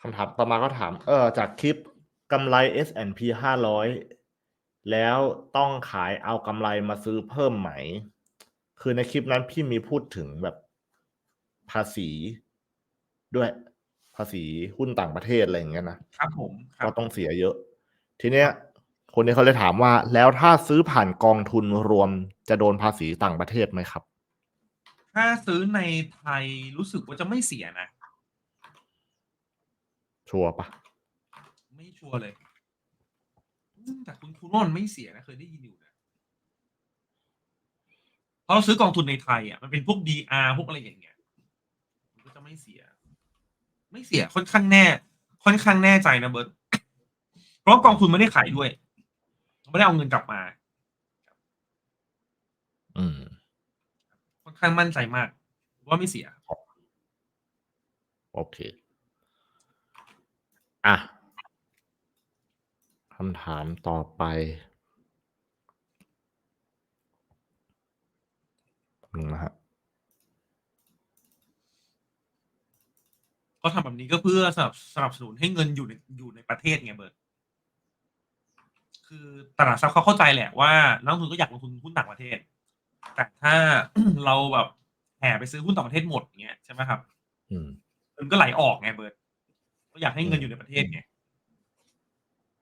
คำถามต่อมาก็ถาม เออ จากคลิปกำไร S&P ห้าร้อยแล้วต้องขายเอากำไรมาซื้อเพิ่มไหม คือในคลิปนั้นพี่มีพูดถึงแบบภาษีด้วยภาษีหุ้นต่างประเทศอะไรอย่างเงี้ยนะครับผมครัก็บต้องเสียเยอะ ทีเนี้ย คนนี้เขาเลยถามว่า แล้วถ้าซื้อผ่านกองทุนรวมจะโดนภาษีต่างประเทศไหมครับ ถ้าซื้อในไทยรู้สึกว่าจะไม่เสียนะ ชัวร์ปะไม่ชัวร์เลยอืมแต่คุณคุณว่ามันไม่เสียนะเคยได้ยินอยู่นะเพราะเราซื้อกองทุนในไทยอะมันเป็นพวก DR พวกอะไรอย่างเงี้ยมันก็จะไม่เสีย ไม่เสียค่อนข้างแน่ ค่อนข้างแน่ใจนะเบิร์ตเพราะว่ากองทุนไม่ได้ขายด้วยไม่ได้เอาเงินกลับมา อืม ค่อนข้างมั่นใจมาก ว่าไม่เสีย โอเค อะ คำถามต่อไปหนึ่งนะฮะเขาทำแบบนี้ก็เพื่อสนับสนับสนุนให้เงินอยู่ในอยู่ในประเทศไงเบิร์ตคือตลาดทรัพย์เขาเข้าใจแหละว่านักลงทุนก็อยากลงทุนหุ้นต่างประเทศ แต่ถ้า เราแบบแห่ไปซื้อหุ้นต่างประเทศหมดเงี้ยใช่ไหมครับ อืมเงินก็ไหลออกไงเบิร์ตก็ อยากให้เงินอยู่ในประเทศไง